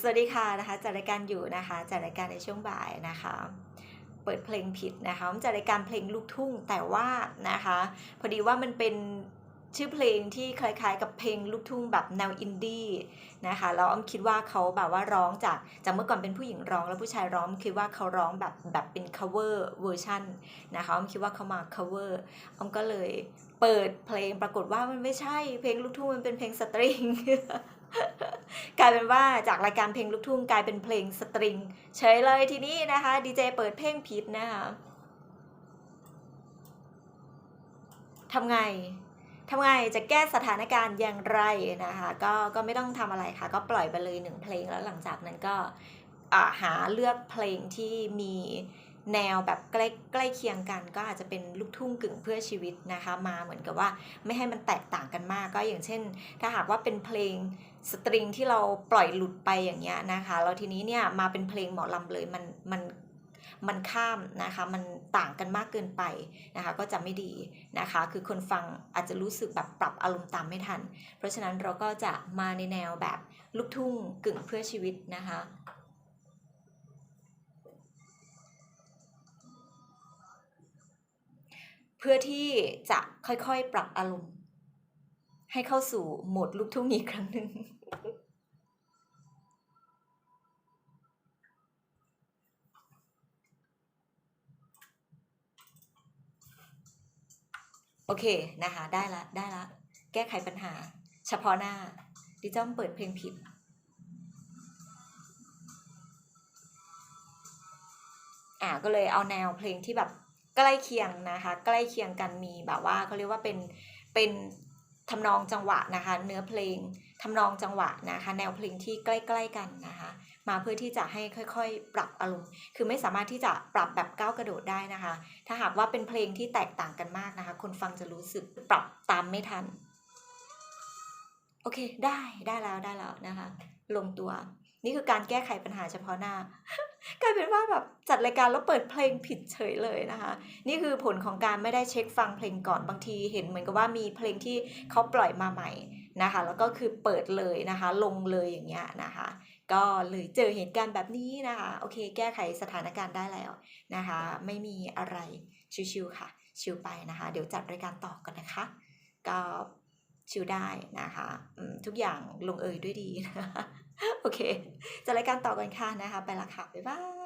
สวัสดีค่ะนะคะจัดรายการอยู่นะคะจัดรายการในช่วงบ่ายนะคะ เปิดเพลงผิดนะคะมันจัดรายการเพลงลูกทุ่งแต่ว่านะคะ พอดีว่ามันเป็น ชื่อเพลงที่คล้ายๆ กับเพลงลูกทุ่งแบบแนวอินดี้นะคะแล้วอ้อมคิดว่าเขาแบบว่าร้องจากจากเมื่อก่อนเป็นผู้หญิงร้อง แล้วผู้ชายร้องคิดว่าเขาร้องแบบแบบเป็น cover เวอร์ชันนะคะอ้อมคิดว่าเขามา cover อ้อมก็เลยเปิดเพลงปรากฏว่ามันไม่ใช่เพลงลูกทุ่งมันเป็นเพลงสตริงกลายเป็นว่าจากรายการเพลงลูกทุ่งกลายเป็นเพลงสตริงเฉยเลยทีนี้นะคะดีเจเปิดเพลงผิดนะคะทำไง ทำไงจะแก้สถานการณ์อย่างไรนะคะก็ก็ไม่ต้องทำอะไรค่ะ ก็ปล่อยไปเลยหนึ่งเพลงแล้วหลังจากนั้นก็หาเลือกเพลงที่มีแนวแบบใกล้ใกล้เคียงกัน ก็อาจจะเป็นลูกทุ่งกึ่งเพื่อชีวิตนะคะ มาเหมือนกับว่าไม่ให้มันแตกต่างกันมาก ก็อย่างเช่น ถ้าหากว่าเป็นเพลงสตริงที่เราปล่อยหลุดไปอย่างเงี้ยนะคะแล้วทีนี้เนี่ยมาเป็นเพลงหมอลำเลยมันมัน มันข้ามนะคะ มันต่างกันมากเกินไปนะคะ ก็จะไม่ดีนะคะ คือคนฟังอาจจะรู้สึกแบบปรับอารมณ์ตามไม่ทัน เพราะฉะนั้นเราก็จะมาในแนวแบบลูกทุ่งกึ่งเพื่อชีวิตนะคะเพื่อที่จะค่อยๆ ปรับอารมณ์ ให้เข้าสู่โหมดลูกทุ่งอีกครั้งหนึ่ง โอเคนะคะ ได้ละได้ละ แก้ไขปัญหา เฉพาะหน้า ดิจอมเปิดเพลงผิด อ่าก็เลยเอาแนวเพลงที่แบบใกล้เคียงนะคะ ใกล้เคียงกันมีแบบว่าเขาเรียกว่าเป็นเป็นทำนองจังหวะนะคะ เนื้อเพลงทำนองจังหวะนะคะ แนวเพลงที่ใกล้ ๆกันนะคะ มาเพื่อที่จะให้ค่อยๆ ปรับอารมณ์ คือไม่สามารถที่จะปรับแบบก้าวกระโดดได้นะคะ ถ้าหากว่าเป็นเพลงที่แตกต่างกันมากนะคะ คนฟังจะรู้สึกปรับตามไม่ทัน โอเค ได้ได้แล้วได้แล้วนะคะ ลงตัว นี่คือการแก้ไขปัญหาเฉพาะหน้ากลายเป็นว่าแบบจัดรายการแล้วเปิดเพลงผิดเฉยเลยนะคะ นี่คือผลของการไม่ได้เช็คฟังเพลงก่อนบางทีเห็นเหมือนกับว่ามีเพลงที่เขาปล่อยมาใหม่นะคะ แล้วก็คือเปิดเลยนะคะ ลงเลยอย่างเงี้ยนะคะ ก็เลยเจอเหตุการณ์แบบนี้นะคะโอเคแก้ไขสถานการณ์ได้แล้วนะคะ ไม่มีอะไรชิวๆค่ะ ชิวไปนะคะ เดี๋ยวจัดรายการต่อกันนะคะ ก็ชิวได้นะคะทุกอย่างลงเอยด้วยดีนะะโอเคจัดรายการต่อกันค่ะนะคะ ไปละค่ะ บ๊ายบาย